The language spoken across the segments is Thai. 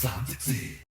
34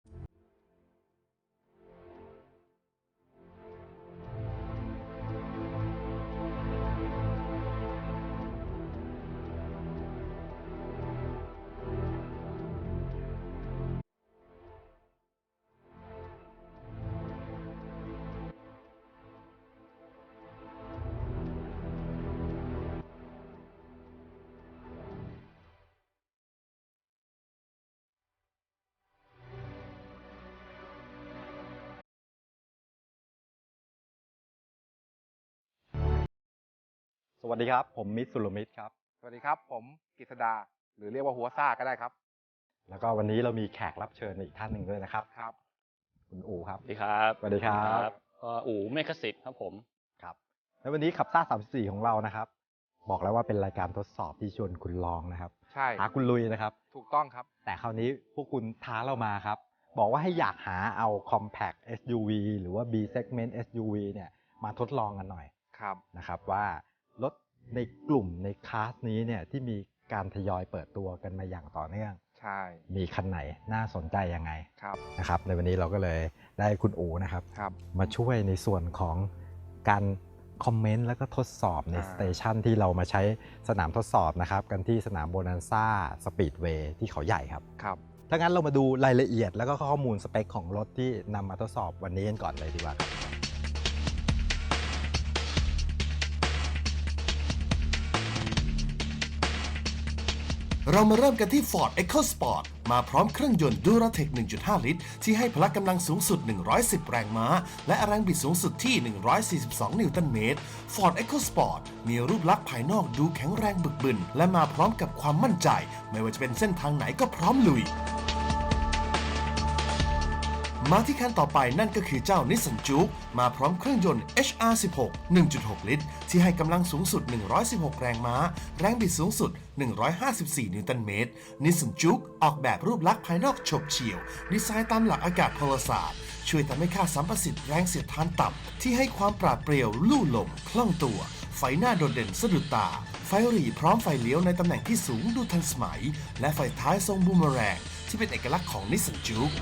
สวัสดีครับ ผมมิตรสุรมิตรครับ สวัสดีครับ ผมกฤษดา หรือเรียกว่าหัวซ่าก็ได้ครับ แล้วก็วันนี้เรามีแขกรับเชิญอีกท่านหนึ่งด้วยนะครับ ครับ คุณอูครับ สวัสดีครับสวัสดีครับก็อู๋เมฆสิทธิ์ครับผม ครับ แล้ววันนี้ขับซ่า34ของเรานะครับ บอกแล้วว่าเป็นรายการทดสอบที่ชวนคุณลองนะครับใช่หาคุณลุยนะครับ ถูกต้องครับ แต่คราวนี้พวกคุณท้าเรามาครับ บอกว่าให้อยากหาเอา compact SUV หรือว่า B segment SUV เนี่ยมาทดลองกันหน่อยครับนะครับว่ารถ ในกลุ่มในคลาสนี้เนี่ยที่มีการทยอยเปิดตัวกันมาอย่างต่อเนื่อง ใช่ มีคันไหนน่าสนใจยังไงครับ นะครับ ในวันนี้เราก็เลยได้คุณอูนะครับ ครับ มาช่วยในส่วนของการคอมเมนต์แล้วก็ทดสอบในอ่า สเตชันที่เรามาใช้สนามทดสอบนะครับ กันที่สนามโบนันซ่าสปีดเวย์ที่เขาใหญ่ครับ ครับ ถ้างั้นเรามาดูรายละเอียดแล้วก็ข้อมูลสเปคของรถที่นำมาทดสอบวันนี้กันก่อนเลยดีกว่าครับ เรามาเริ่มกันที่ Ford EcoSport มาพร้อมเครื่องยนต์ Duratec 1.5 ลิตร ที่ให้พละกำลังสูงสุด 110 แรงม้า และแรงบิดสูงสุดที่ 142 นิวตันเมตร Ford EcoSport มีรูปลักษณ์ภายนอกดูแข็งแรงบึกบึน และมาพร้อมกับความมั่นใจ ไม่ว่าจะเป็นเส้นทางไหนก็พร้อมลุยมาที่คันต่อไปนั่นก็คือเจ้า Nissan Juke มาพร้อมเครื่องยนต์ HR16 1.6 ลิตร ที่ให้กำลังสูงสุด 116 แรงม้า แรงบิดสูงสุด 154 นิวตันเมตร Nissan Juke ออกแบบรูปลักษณ์ภายนอกฉบเฉี่ยว ดีไซน์ตามหลักอากาศพลศาสตร์ ช่วยทำให้ค่าสัมประสิทธิ์แรงเสียดทานต่ำ ที่ให้ความปราดเปรียวลู่ลม คล่องตัว ไฟหน้าโดดเด่นสะดุดตา ไฟหรี่พร้อมไฟเลี้ยวในตำแหน่งที่สูงดูทันสมัย และไฟท้ายทรงบูมเมอแรงที่เป็นเอกลักษณ์ของ Nissan Juke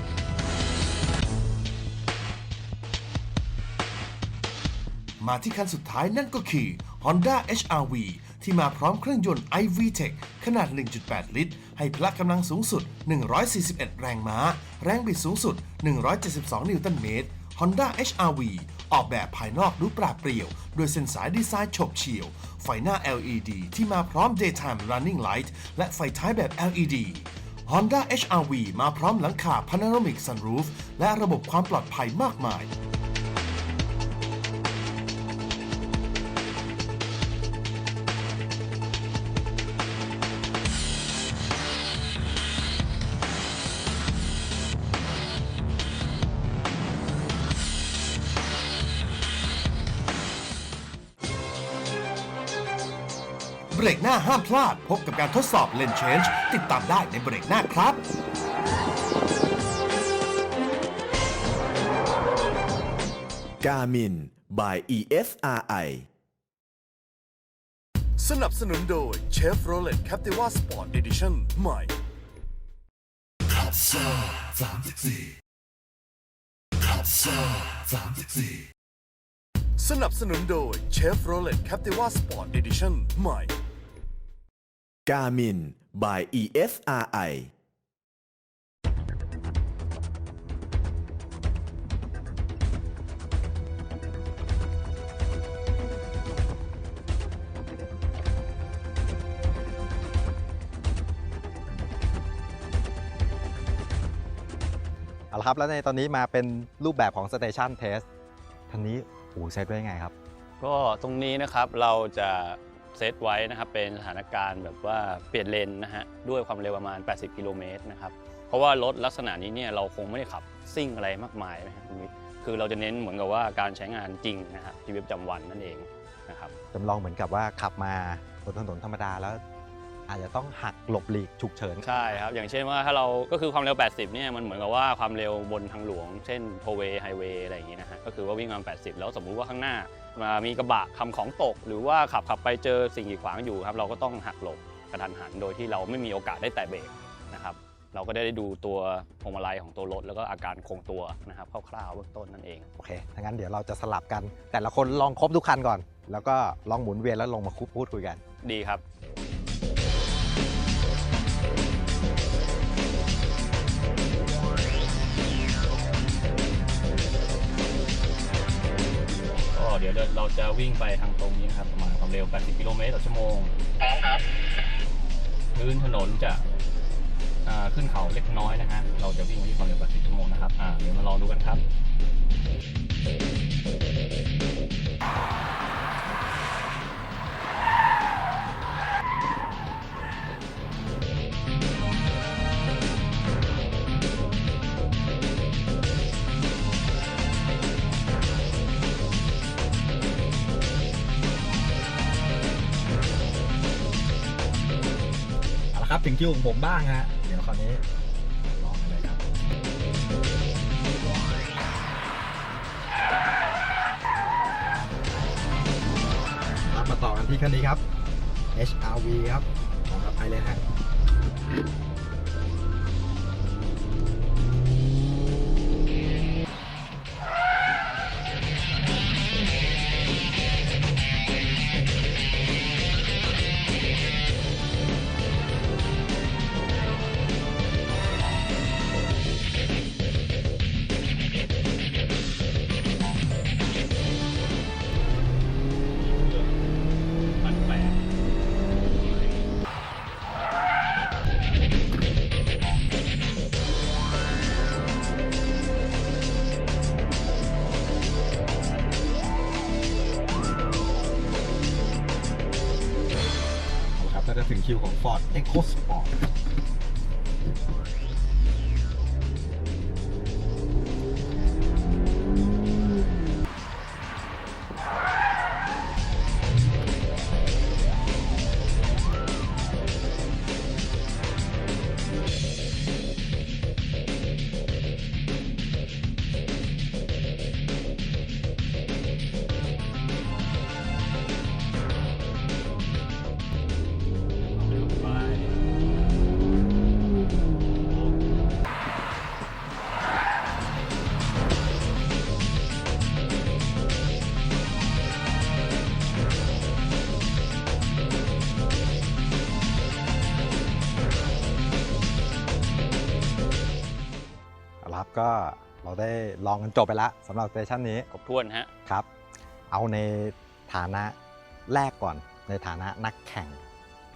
มาที่คันสุดท้ายนั่นก็คือ Honda HR-V ที่มาพร้อมเครื่องยนต์ iVTEC ขนาด 1.8 ลิตร ให้พละกำลังสูงสุด 141 แรงม้า แรงบิดสูงสุด 172 นิวตันเมตร Honda HR-V ออกแบบภายนอกดูปราดเปรียวด้วยเส้นสายดีไซน์ฉบเฉี่ยว ไฟหน้า LED ที่มาพร้อม Daytime Running Light และไฟท้ายแบบ LED Honda HR-V มาพร้อมหลังคา Panoramic Sunroof และระบบความปลอดภัยมากมาย เบรกหน้าห้ามพลาด พบกับการทดสอบเลน Change ติดตามได้ในเบรกหน้าครับ Garmin by EFRI สนับสนุนโดย Chevrolet Captiva Sport Edition ใหม่สนับสนุนโดย Chevrolet Captiva Sport Edition ใหม่ Garmin by EFRI เอาละครับ แล้วในตอนนี้มาเป็นรูปแบบของ Station Test ท่านนี้หูเซตไว้ยังไงครับ ก็ตรงนี้นะครับเราจะ เซตไว้นะครับเป็นสถานการณ์แบบว่าเปลี่ยนเลนนะฮะด้วยความเร็วประมาณ 80 กิโลเมตรนะครับเพราะว่ารถลักษณะนี้เนี่ยเราคงไม่ได้ขับซิ่งอะไรมากมายนะครับคือเราจะเน้นเหมือนกับว่าการใช้งานจริงนะครับชีวิตประจำวันนั่นเองนะครับจำลองเหมือนกับว่าขับมาบนถนนธรรมดาแล้ว อาจจะต้องหักหลบหลีกฉุกเฉิน ใช่ครับ อย่างเช่นว่าถ้าเราก็คือความเร็ว 80 เนี่ยมันเหมือนกับว่าความเร็วบนทางหลวง เช่นโทเวย์ไฮเวย์อะไรอย่างงี้นะฮะ ก็คือว่าวิ่งมา 80 แล้วสมมุติว่าข้างหน้ามามีกระบะทำของตก หรือว่าขับขับไปเจอสิ่งกีดขวางอยู่ครับเราก็ต้องหักหลบกระทันหันโดยที่เราไม่มีโอกาสได้แตะเบรกนะครับเราก็ได้ดูตัวพวงมาลัยของตัวรถ แล้วก็อาการคงตัวนะครับคร่าวๆเบื้องต้นนั่นเองโอเคถ้างั้นเดี๋ยวเราจะสลับกัน แต่ละคนลองครบทุกคันก่อน แล้วก็ลองหมุนเวียนแล้วลงมาคุพูดคุยกัน ดีครับ เดี๋ยวเราจะวิ่งไปทางตรงนี้นะครับประมาณความเร็ว 80 กิโลเมตรต่อชั่วโมงครับพื้นถนนจะขึ้นเขาเล็กน้อยนะฮะ เราจะวิ่งที่ความเร็ว80ชั่วโมงนะครับ อ่า เดี๋ยวมาลองดูกันครับ ถึงคิวของผมบ้างฮะ เดี๋ยวคราวนี้ลองกันเลยครับครับมาต่อกันที่คันนี้ครับ HRV ครับของกับไอเลยฮะ คิวของ Ford EcoSport ลองกันจบไปแล้วสำหรับสเตชันนี้ครบถ้วนฮะครับ เอาในฐานะแรกก่อนในฐานะนักแข่ง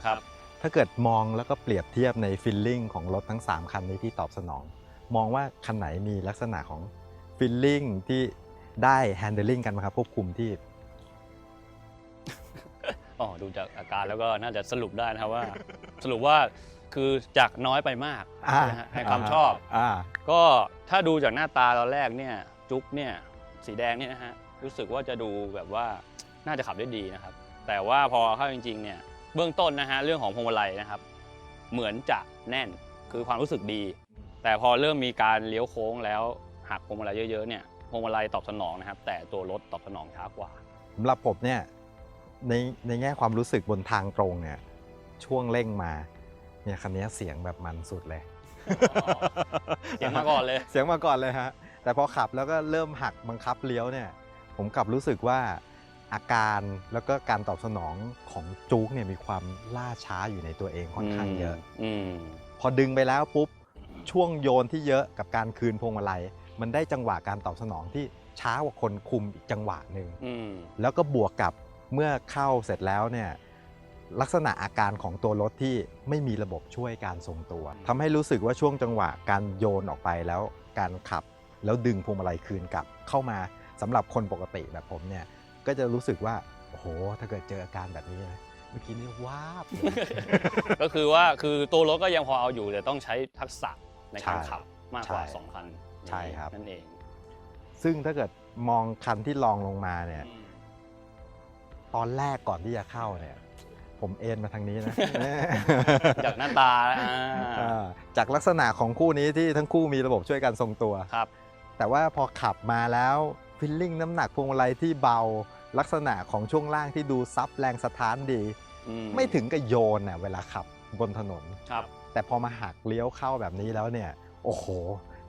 ครับ ถ้าเกิดมองแล้วก็เปรียบเทียบในฟิลลิ่งของรถทั้ง 3 คันนี้ที่ตอบสนอง มองว่าคันไหนมีลักษณะของฟิลลิ่งที่ได้แฮนเดิลลิ่งกันไหมครับควบคุมที่อ๋อดูจากอาการแล้วก็น่าจะสรุปได้นะครับว่า สรุปว่า คือจากน้อยไปมากอ่านะฮะในความชอบ อ่า ก็ถ้าดูจากหน้าตาตอนแรกเนี่ยจุ๊กเนี่ยสีแดงเนี่ยนะฮะรู้สึกว่าจะดูแบบว่าน่าจะขับได้ดีนะครับ แต่ว่าพอเข้าจริงๆเนี่ยเบื้องต้นนะฮะเรื่องของพวงมาลัยนะครับ เหมือนจะแน่นคือความรู้สึกดี แต่พอเริ่มมีการเลี้ยวโค้งแล้วหักพวงมาลัยเยอะๆเนี่ยพวงมาลัยตอบสนองนะครับ แต่ตัวรถตอบสนองช้ากว่า สำหรับผมเนี่ยในในแง่ความรู้สึกบนทางตรงเนี่ยช่วงเร่งมา เนี่ยคันนี้เสียงแบบมันสุดเลยอ๋อเสียงมาก่อนเลย เสียงมาก่อนเลยฮะ แต่พอขับแล้วก็เริ่มหักบังคับเลี้ยวเนี่ย ผมกลับรู้สึกว่าอาการแล้วก็การตอบสนองของจู๊กเนี่ยมีความล่าช้าอยู่ในตัวเองค่อนข้างเยอะอืมพอดึงไปแล้วปุ๊บช่วงโยนที่เยอะกับการคืนพวงมาลัยมันได้จังหวะการตอบสนองที่ช้ากว่าคนคุมอีกจังหวะหนึ่งอืมแล้วก็บวกกับเมื่อเข้าเสร็จแล้วเนี่ย ลักษณะอาการของตัวรถที่ไม่มีระบบช่วยการทรงตัวทำให้รู้สึกว่าช่วงจังหวะการโยนออกไปแล้วการขับ แล้วดึงพวงมาลัยคืนกลับเข้ามาสำหรับคนปกติแบบผมเนี่ยก็จะรู้สึกว่าโอ้โหถ้าเกิดเจออาการแบบนี้นะเมื่อกี้นี่ว้าบเลยก็คือว่าคือตัวรถก็ยังพอเอาอยู่แต่ต้องใช้ทักษะในการใช่ขับมากกว่าใช่2คันใช่ครับนั่นเอง ซึ่งถ้าเกิดมองคันที่ลองลงมาเนี่ยตอนแรกก่อนที่จะเข้าเนี่ย ผมเอ็นมาทางนี้นะ จากหน้าตาอ่าอ่าจากลักษณะของคู่นี้ที่ทั้งคู่มีระบบช่วยกันทรงตัว ครับ แต่ว่าพอขับมาแล้วฟิลลิ่งน้ำหนักพวงมาลัยที่เบา ลักษณะของช่วงล่างที่ดูซับแรงสะท้านดี อืไม่ถึงกับโยนน่ะเวลาขับบนถนน ครับ แต่พอมาหักเลี้ยวเข้าแบบนี้แล้วเนี่ยโอ้โห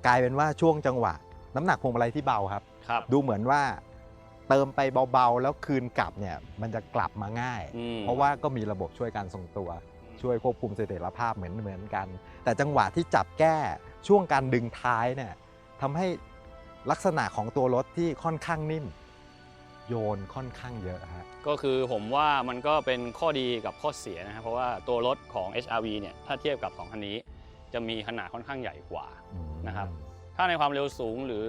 กลายเป็นว่าช่วงจังหวะ น้ำหนักพวงมาลัยที่เบาครับ ครับ ดูเหมือนว่า เติมไปเบาๆ แล้วคืนกลับเนี่ยมันจะกลับมาง่าย อืม เพราะว่าก็มีระบบช่วยการทรงตัว ช่วยควบคุมเสถียรภาพเหมือนเหมือนกัน แต่จังหวะที่จับแก้ช่วงการดึงท้ายเนี่ยทำให้ลักษณะของตัวรถที่ค่อนข้างนิ่ม โยนค่อนข้างเยอะฮะ ก็คือผมว่ามันก็เป็นข้อดีกับข้อเสียนะครับเพราะว่าตัวรถของ HRV เนี่ยถ้าเทียบกับ2คันนี้ จะมีขนาดค่อนข้างใหญ่กว่า นะครับ ถ้าในความเร็วสูงหรือ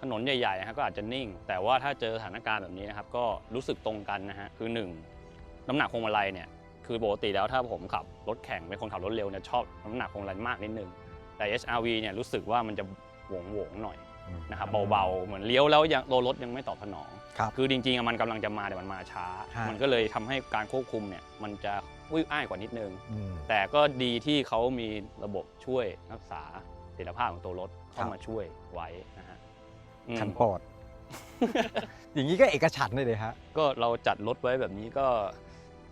ถนนใหญ่ๆนะครับก็อาจจะนิ่ง แต่ว่าถ้าเจอสถานการณ์แบบนี้นะครับก็รู้สึกตรงกันนะฮะคือ 1 น้ำหนักพวงมาลัยเนี่ยคือปกติแล้วถ้าผมขับรถแข่งเป็นคนขับรถเร็วเนี่ยชอบน้ำหนักพวงมาลัยมากนิดนึงแต่ HRV เนี่ยรู้สึกว่ามันจะหวงหวงๆหน่อยนะครับเบาๆเหมือนเลี้ยวแล้วยังตัวรถยังไม่ตอบสนอง ครับคือจริงๆอะมันกำลังจะมาแต่มันมาช้า ฮะ มันก็เลยทำให้การควบคุมเนี่ยมันจะอุ้ยอ้ายกว่านิดนึง อืม แต่ก็ดีที่เขามีระบบช่วยรักษาเสถียรภาพของตัวรถเข้าครับ มาช่วยไว้นะฮะ อืม คันโปรดอย่างนี้ก็เอกฉันท์เลยเลยฮะ ก็เราจัดรถไว้แบบนี้ก็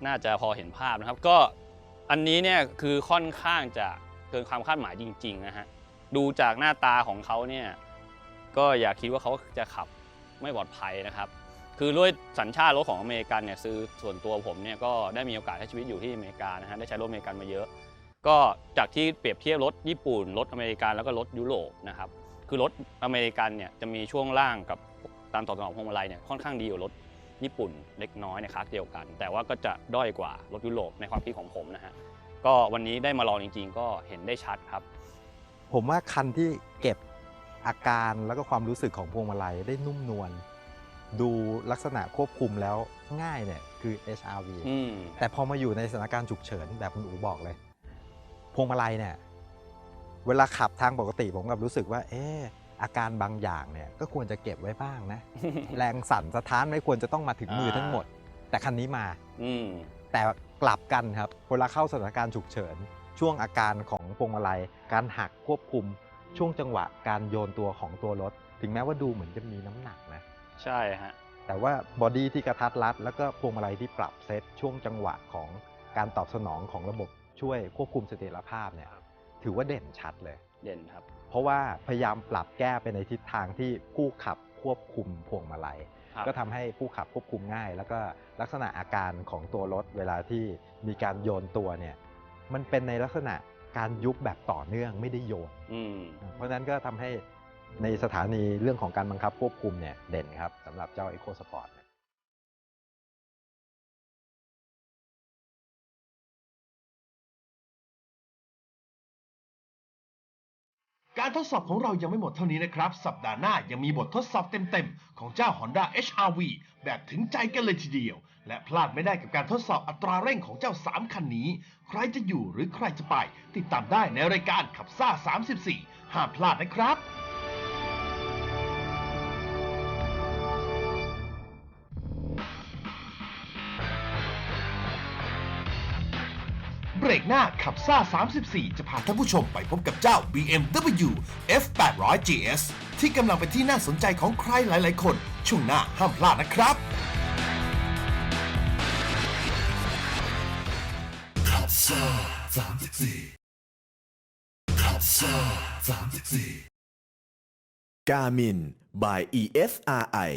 น่าจะพอเห็นภาพนะครับ ก็อันนี้เนี่ยคือค่อนข้างจะเกินความคาดหมายจริงๆนะฮะดูจากหน้าตาของเขาเนี่ยก็อย่าคิดว่าเขาจะขับไม่ปลอดภัยนะครับ คือด้วยสัญชาติรถของอเมริกันเนี่ยซื้อส่วนตัวผมเนี่ยก็ได้มีโอกาสใช้ชีวิตอยู่ที่อเมริกานะฮะได้ใช้รถอเมริกันมาเยอะ ก็จากที่เปรียบเทียบรถญี่ปุ่นรถอเมริกันแล้วก็รถยุโรปนะครับ คือรถอเมริกันเนี่ยจะมีช่วงล่างกับการตอบสนองพวงมาลัยเนี่ยค่อนข้างดีกว่ารถญี่ปุ่นเล็กน้อยในคลาสเดียวกัน แต่ว่าก็จะด้อยกว่ารถยุโรปในความคิดของผมนะฮะก็วันนี้ได้มาลองจริง ๆ ก็เห็นได้ชัดครับ ผมว่าคันที่เก็บอาการแล้วก็ความรู้สึกของพวงมาลัยได้นุ่มนวลดูลักษณะควบคุมแล้วง่ายเนี่ยคือ HRV อืมแต่พอมาอยู่ในสถานการณ์ฉุกเฉินแบบคุณอูบอกเลย พวงมาลัยเนี่ย เวลาขับทางปกติผมกลับรู้สึกว่า เอออาการบางอย่างเนี่ยก็ควรจะเก็บไว้บ้างนะ แรงสั่นสะท้านไม่ควรจะต้องมาถึงมือทั้งหมด แต่คันนี้มาอืมแต่กลับกันครับเวลาเข้าสถานการณ์ฉุกเฉิน ช่วงอาการของพวงมาลัย การหักควบคุม ช่วงจังหวะการโยนตัวของตัวรถ ถึงแม้ว่าดูเหมือนจะมีน้ำหนักนะ ใช่ฮะแต่ว่าบอดี้ที่กระทัดรัด แล้วก็พวงมาลัยที่ปรับเซตช่วงจังหวะของการตอบสนองของระบบช่วยควบคุมเสถียรภาพเนี่ย ถือว่าเด่นชัดเลย เด่นครับ เพราะว่าพยายามปรับแก้ไปในทิศทางที่ผู้ขับควบคุมพวงมาลัย ครับ ก็ทำให้ผู้ขับควบคุมง่าย แล้วก็ลักษณะอาการของตัวรถเวลาที่มีการโยนตัวเนี่ยมันเป็นในลักษณะการยุบแบบต่อเนื่องไม่ได้โยน อืม เพราะฉะนั้นก็ทำให้ในสถานีเรื่องของการบังคับควบคุมเนี่ยเด่นครับสำหรับเจ้า Eco Sport เนี่ การทดสอบของเรายังไม่หมดเท่านี้นะครับ สัปดาห์หน้ายังมีบททดสอบเต็มๆ ของเจ้า Honda HR-V แบบถึงใจกันเลยทีเดียว และพลาดไม่ได้กับการทดสอบอัตราเร่งของเจ้า 3 คันนี้ ใครจะอยู่หรือใครจะไป ติดตามได้ในรายการขับซ่า 34 ห้ามพลาดนะครับ รกหน้าขับซ่า 34 จะพาท่านผู้ชมไปพบกับเจ้า BMW F800 GS ที่กำลังเป็นที่น่าสนใจของใครหลาย ๆ คน ช่วงหน้าห้ามพลาดนะครับ Garmin by EFRI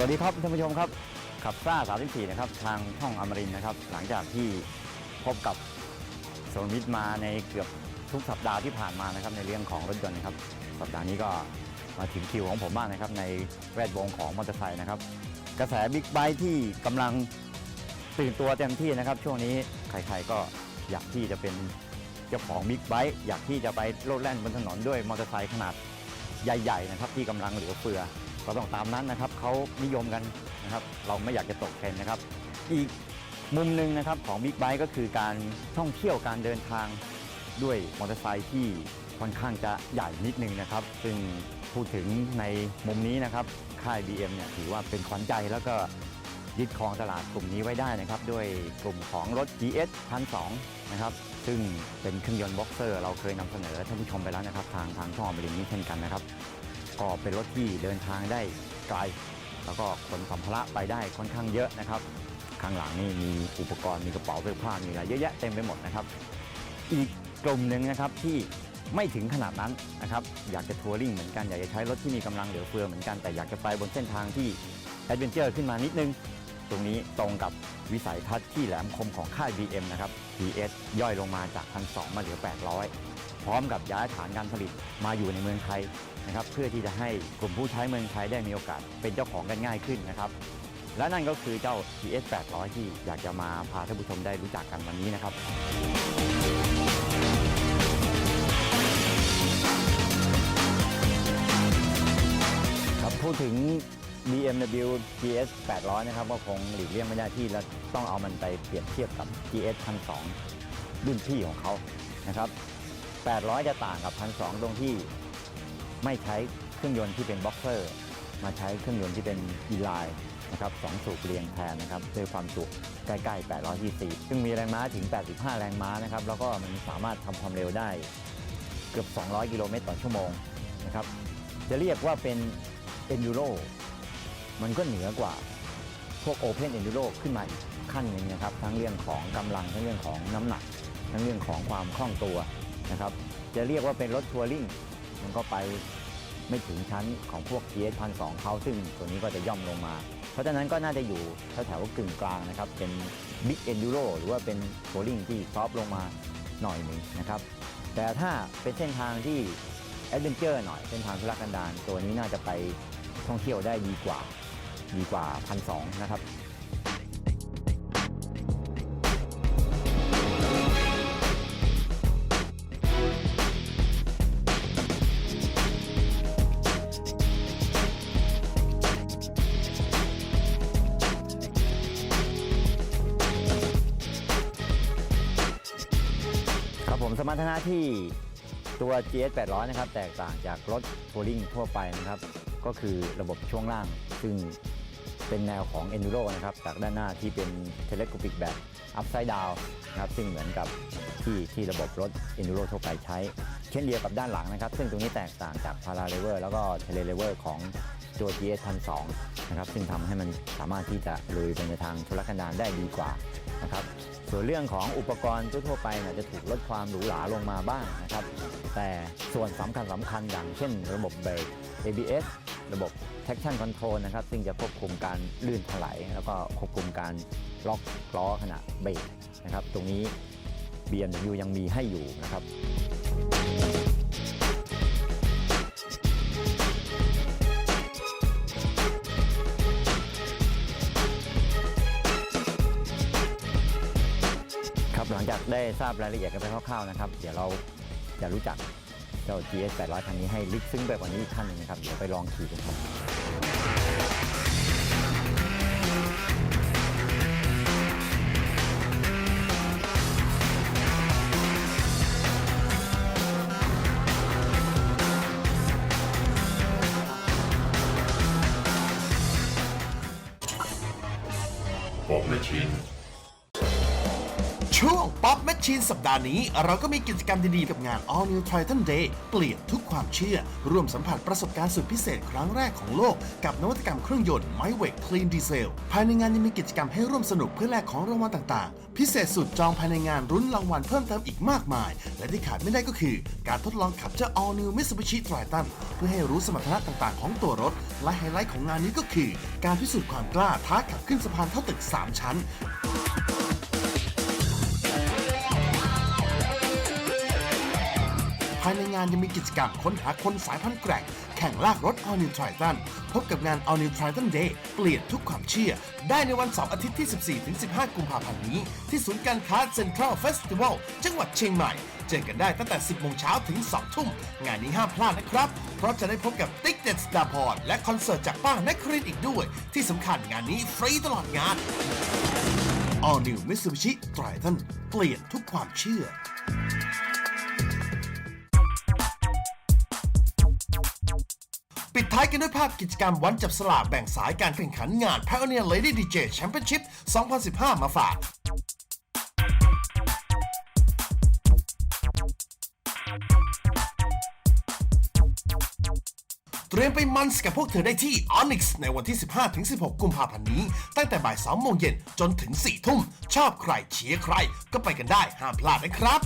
สวัสดีครับท่านผู้ชมครับขับซ่า34 นะครับ ทางช่องอมรินนะครับ หลังจากที่พบกับโซนวิทย์มาในเกือบทุกสัปดาห์ที่ผ่านมานะครับในเรื่องของรถยนต์นะครับ สัปดาห์นี้ก็มาถึงคิวของผมบ้างนะครับ ในแวดวงของมอเตอร์ไซค์นะครับ กระแสบิ๊กไบค์ที่กำลังตื่นตัวเต็มที่นะครับ ช่วงนี้ใครๆก็อยากที่จะเป็นเจ้าของบิ๊กไบค์อยากที่จะไปโลดแล่นบนถนนด้วยมอเตอร์ไซค์ขนาดใหญ่ ๆ นะครับ ที่กำลังเหลือเฟือ ก็ต้องตามนั้นนะครับเขานิยมกันนะครับ เราไม่อยากจะตกเทรนด์นะครับ อีกมุมหนึ่งนะครับของบิ๊กไบค์ก็คือการท่องเที่ยวการเดินทางด้วยมอเตอร์ไซค์ที่ค่อนข้างจะใหญ่นิดนึงนะครับ ซึ่งพูดถึงในมุมนี้นะครับ ค่าย BM เนี่ยถือว่าเป็นขวัญใจแล้วก็ยึดครองตลาดกลุ่มนี้ไว้ได้นะครับ ด้วยกลุ่มของรถ GS 1002นะครับ ซึ่งเป็นเครื่องยนต์บ็อกเซอร์ เราเคยนำเสนอท่านผู้ชมไปแล้วนะครับ ทางทางช่องอมรินทร์นี้เช่นกันนะครับ ก็เป็นรถที่เดินทางได้ไกล แล้วก็ขนสัมภาระไปได้ค่อนข้างเยอะนะครับ ข้างหลังนี่มีอุปกรณ์มีกระเป๋าเสื้อผ้ามีอะไรเยอะแยะเต็มไปหมดนะครับ อีกกลุ่มหนึ่งนะครับที่ไม่ถึงขนาดนั้นนะครับ อยากจะทัวริงเหมือนกัน อยากจะใช้รถที่มีกำลังเหลือเฟือเหมือนกัน แต่อยากจะไปบนเส้นทางที่แอดเวนเจอร์ขึ้นมานิดนึง ตรงนี้ตรงกับวิสัยทัศน์ที่แหลมคมของค่าย BM นะครับ PS ย่อยลงมาจาก1,200มาเหลือ 800 พร้อมกับย้ายฐานการผลิตมาอยู่ในเมืองไทยนะครับเพื่อที่จะให้กลุ่มผู้ใช้เมืองไทยได้มีโอกาสเป็นเจ้าของกันง่ายขึ้นนะครับและนั่นก็คือเจ้า PS 800ที่อยากจะมาพาท่านผู้ชมได้รู้จักกันวันนี้นะครับครับพูดถึง BMW GS 800 นะครับ ก็คงหลีกเลี่ยงไม่ได้ที่เราต้องเอามันไปเปรียบเทียบกับ GS 1002 รุ่นพี่ของเขานะครับ 800 จะต่างกับ1002ตรงที่ไม่ใช้เครื่องยนต์ที่เป็นบ็อกเซอร์ มาใช้เครื่องยนต์ที่เป็นอีไลน์นะครับสองสูบเรียงแทนนะครับด้วยความจุใกล้ๆ 800 cc ซึ่งมีแรงม้าถึง 85 แรงม้านะครับแล้วก็มันสามารถทำความเร็วได้เกือบ 200 กิโลเมตรต่อชั่วโมงนะครับจะเรียกว่าเป็น Enduro มันก็เหนือกว่าพวก Open Enduro ขึ้นมาอีกขั้นหนึ่งนะครับ ทั้งเรื่องของกำลังทั้งเรื่องของน้ำหนัก ทั้งเรื่องของความคล่องตัว นะครับ จะเรียกว่าเป็นรถทัวริงมันก็ไปไม่ถึงชั้นของพวก GS 1002เขาซึ่งตัวนี้ก็จะย่อมลงมา เพราะฉะนั้นก็น่าจะอยู่แถวๆกึ่งกลางนะครับ เป็น Big Enduro หรือว่าเป็นทัวริงที่ซอฟลงมาหน่อยหนึ่งนะครับ แต่ถ้าเป็นเส้นทางที่แอดเวนเจอร์หน่อยเส้นทางทุรกันดารตัวนี้น่าจะไปท่องเที่ยวได้ดีกว่าดีกว่าพันสองนะครับ ครับผมสมรรถนะที่ตัว GS 800 นะครับ แตกต่างจากรถทัวริงทั่วไปนะครับ ก็คือระบบช่วงล่าง ซึ่งเป็นแนวของ Enduro นะครับ จากด้านหน้าที่เป็น Telescopic แบบ Upside Down นะครับ ซึ่งเหมือนกับที่ที่ระบบรถ Enduro ทั่วไปใช้ เช่นเดียวกับด้านหลังนะครับ ซึ่งตรงนี้แตกต่างจาก Paralever แล้วก็ Telelever ของตัว GS 1002นะครับ ซึ่งทำให้มันสามารถที่จะลุยไปในทางทุรกันดารได้ดีกว่านะครับ ส่วนเรื่องของอุปกรณ์ทั่วไปเนี่ยจะถูกลดความหรูหราลงมาบ้างนะครับ แต่ส่วนสำคัญสำคัญอย่างเช่นระบบเบรก ABS ระบบ traction control นะครับ ซึ่งจะควบคุมการลื่นถลายแล้วก็ควบคุมการล็อกล้อขณะเบรกนะครับ ตรงนี้ BMW ยังมีให้อยู่นะครับ หลังจากได้ทราบรายละเอียดกันไปคร่าวๆนะครับ เดี๋ยวเราจะรู้จักเจ้า GS 800คันนี้ให้ลึกซึ้งไปกว่านี้อีกขั้นหนึ่งนะครับ เดี๋ยวไปลองขี่กันครับ ดาห์นี้เราก็มีกิจกรรมดีๆ กับงาน All New Triton Day เปลี่ยนทุกความเชื่อ ร่วมสัมผัสประสบการณ์สุดพิเศษครั้งแรกของโลก กับนวัตกรรมเครื่องยนต์ m y w a k Clean Diesel ภายในงานยังมีกิจกรรมให้ร่วมสนุกเพื่อแลกของรางวัลต่างๆ พิเศษสุดจองภายในงานรุ้นรางวัลเพิ่มเติมอีกมากมาย และที่ขาดไม่ได้ก็คือ การทดลองขับเจ้า All New Mitsubishi Triton เพื่อให้รู้สมรรถนะต่างๆ ของตัวรถ และไฮไลท์ของงานนี้ก็คือ การพิสูจน์ความกล้าท้าขับขึ้นสะพานเท่าตึก 3 ชั้นายในงานยังมีกิจกรรมค้นหาคนสายพันธุ์แกร่ง แข่งลากรถ All New Triton พบกับงาน All New Triton Day เปลี่ยนทุกความเชื่อ ได้ในวันเสาร์อาทิตย์ที่ 14-15 กุมภาพันธ์นี้ ที่ศูนย์การค้า Central Festival จังหวัดเชียงใหม่ เจอกันได้ตั้งแต่ 10 โมงเช้าถึง 2 ทุ่ม งานนี้ห้ามพลาดนะครับ เพราะจะได้พบกับติ๊กเด็ดสดาพรและคอนเสิร์ตจากป้าแมคครินอีกด้วย ที่สำคัญงานนี้ฟรีตลอดงาน All New Mitsubishi Triton เปลี่ยนทุกความเชื่อ ท้ายกันด้วยภาพกิจกรรมวันจับสลากแบ่งสายการแข่งขันงาน Pioneer Lady DJ Championship 2015 มาฝากเตรียมไปมันส์กับพวกเธอได้ที่ Onyx ในวันที่ 15-16 กุมภาพันธ์นี้ ตั้งแต่บ่าย 2 โมงเย็นจนถึง 4 ทุ่ม ชอบใครเชียร์ใคร ก็ไปกันได้ห้ามพลาดนะครับ